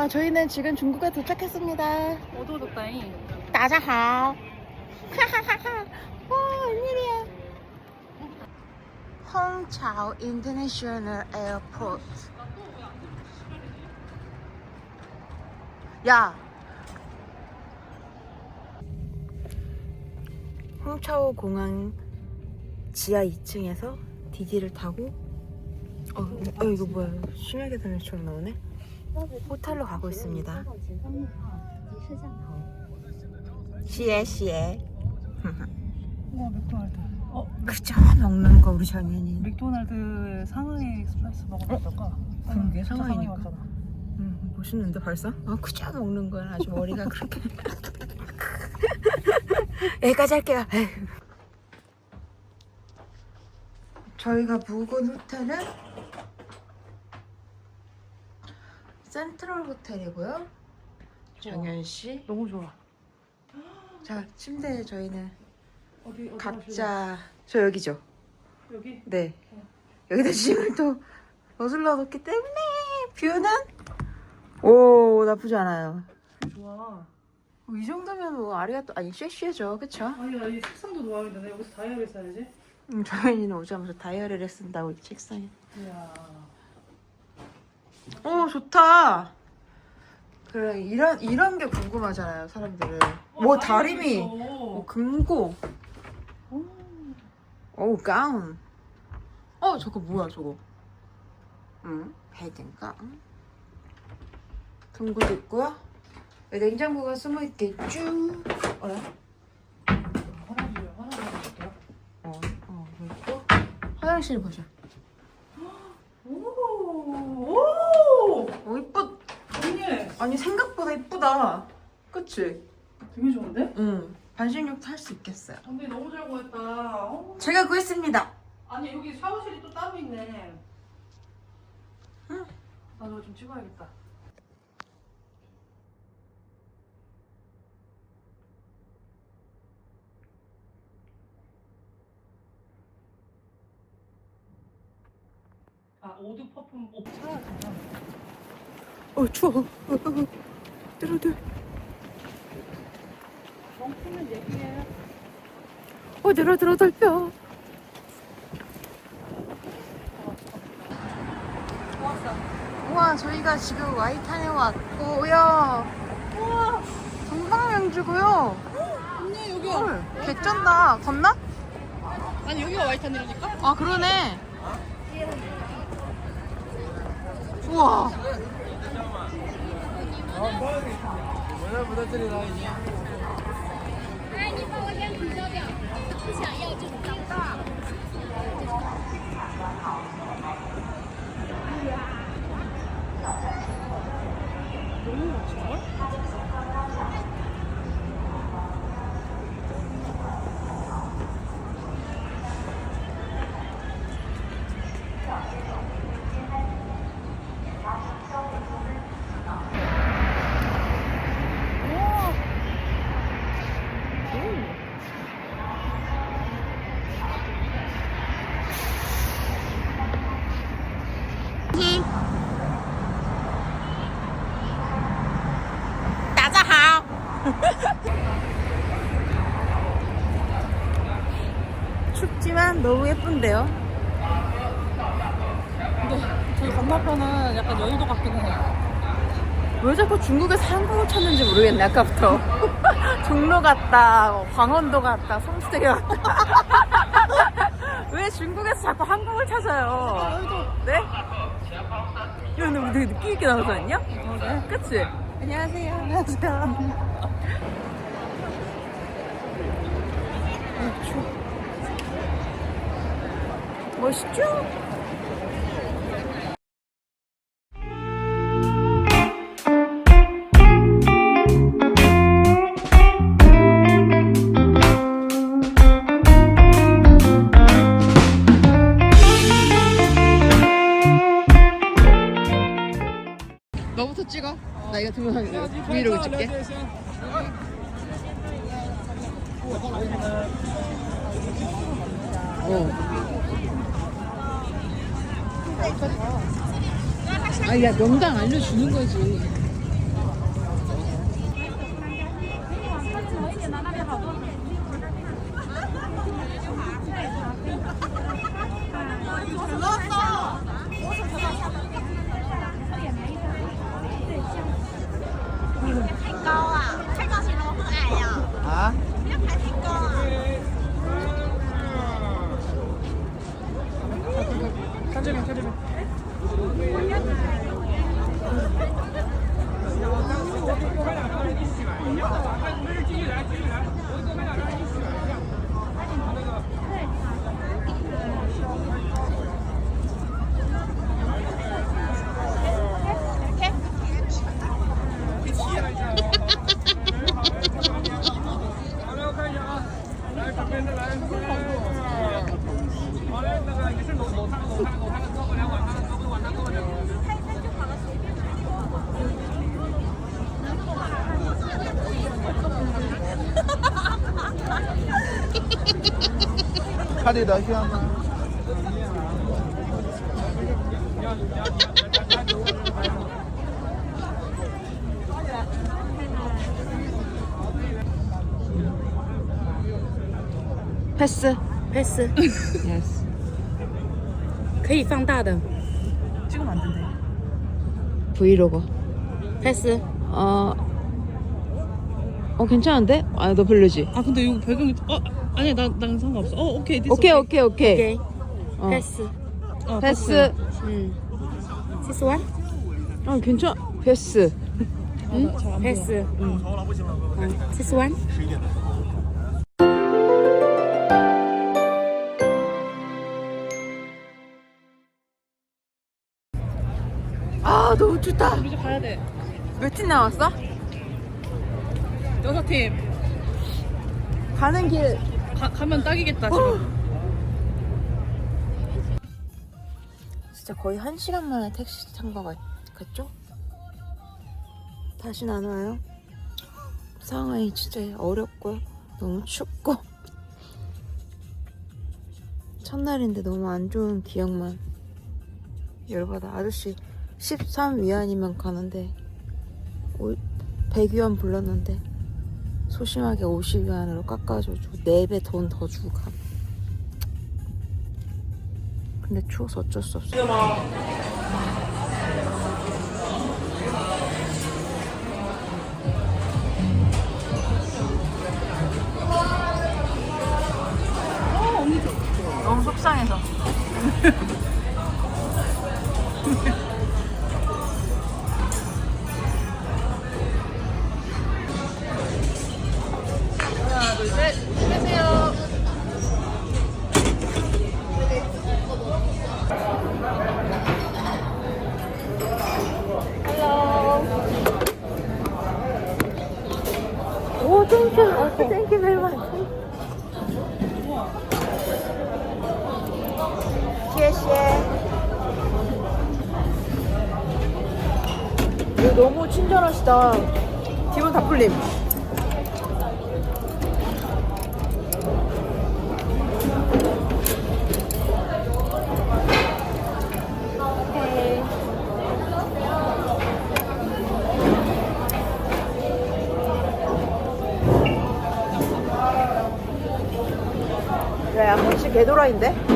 아, 저희는 지금 중국에 도착했습니다. 어두워졌다잉. 따자하. 하하하하. 웬일이야. 홍차오 인터내셔널 에어포트. 야. 홍차오 공항 지하 2층에서 디디를 타고 어, 어 이거 뭐야 심야계단처럼 나오네 호텔로 가고 있습니다 시에 시에 우와 맥도날드. 어 그저 먹는 거 우리 장현이 맥도날드 상하이 스파이스 먹으면 어떨까? 그러게, 진짜 상하이니까. 맞잖아. 음, 멋있는데 벌써? 아 그저 먹는 거야 아주 머리가 그렇게 여기까지 할게요. 저희가 묵은 호텔은 센트럴 호텔이고요 정현 씨 너무 좋아. 자 침대에 저희는 어디 어디 각자 저 여기죠? 여기 네 여기다 짐을 또 어슬러 놓기 때문에 뷰는 오 나쁘지 않아요 좋아. 어, 이 정도면 뭐 아리가또 아니 쉐쉐죠 그쵸? 아니 나이 책상도 나 여기서 다이어리 써야지. 음, 조현이는 오자마자 다이어리를 쓴다고 이 책상에 이야. 오 좋다. 그래 이런 이런 게 궁금하잖아요 사람들은. 뭐 다리미. 뭐 금고. 오. 가운. 어 저거 뭐야 저거? 응 베드인가? 응? 금고도 있고요. 냉장고가 숨어 있겠죠 어라? 화장실 화장실 볼게요. 어, 어, 그리고 화장실 보자. 오. 오. 어, 이쁘. 언니 아니 생각보다 이쁘다. 그치? 되게 좋은데? 응. 반신욕도 할 수 있겠어요. 언니 너무 잘 구했다. 어? 제가 구했습니다. 아니 여기 샤워실이 또 따로 있네. 응. 나도 좀 찍어야겠다. 아 오드 퍼퓸 옵차 잠깐. 어 추워. 뜨르드. 멍크는 얘기해. 어디로 들어 덜펴. 우와 저희가 지금 와이탄에 왔고요. 우와 동방명주고요. 언니 여기 헐 개쩐다. 건나? 아니 여기가 와이탄이라니까? 아 그러네. 우와. 我那不在这里了。已经哎你把我烟给交掉不想要就不要挂嗯好的好 춥지만 너무 예쁜데요. 근데 저기 건너편은 약간 여의도 같긴 해. 왜 자꾸 중국에서 한국을 찾는지 모르겠네 아까부터 종로 같다 뭐 광원도 같다 성수대교 같다 왜 중국에서 자꾸 한국을 찾아요 네? 야 근데 우리 되게 느낌 있게 나오지 않냐? 네. 그치? 안녕하세요 안녕하세요 어, 추워. 멋있죠? 너부터 찍어. 나 이거 들고 위로 찍게. 어. 아야 명당 알려주는 거지. 看这边，看这边。 香吗？ 패스. 패스. 예스. 可以放大的. 찍으면 안 된대. 브이로그. 패스. 어. 어 괜찮은데? 아 너 별로지? 아 근데 이거 배경이 어 아니 나난 상관없어. 어 오케이. this 오케이 okay. 오케이 오케이. 어. 패스. 어, 패스. 음. this one? 어 괜찮. 패스. 응? 패스. 응. 어, this one? 아 너무 좋다. 우리 이제 가야 돼. 몇팀 남았어? 여섯 팀. 가는 길. 가, 가면 딱이겠다 지금. 진짜 거의 한 시간 만에 택시 탄 거 같죠? 다시 안 와요. 상황이 진짜 어렵고요. 너무 춥고. 첫날인데 너무 안 좋은 기억만. 열받아. 아저씨 13 위안이면 가는데 100위안 불렀는데 소심하게 50위안으로 깎아줘주고 4배 돈 더 주고 가. 근데 추워서 어쩔 수 없어. 친절하시다. 기분 다 풀림. 야, 양꼬치 개도라인데?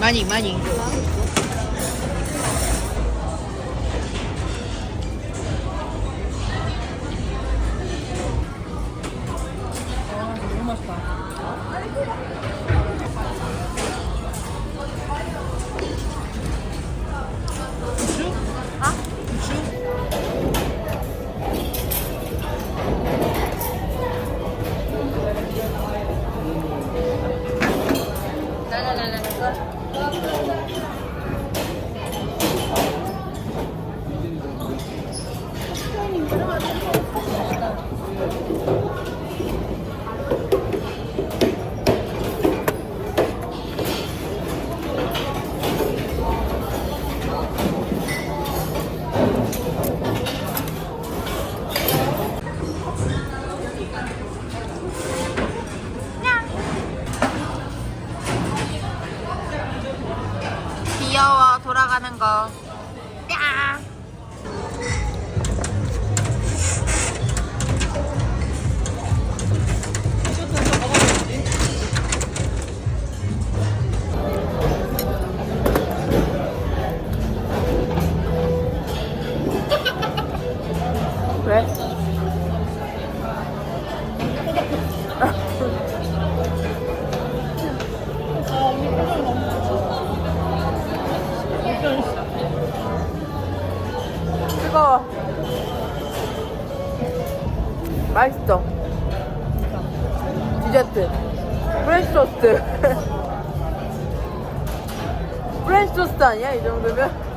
많이, 많이. 맛있어. 디저트. 프렌치 토스트. 프렌치 토스트 아니야? 이 정도면?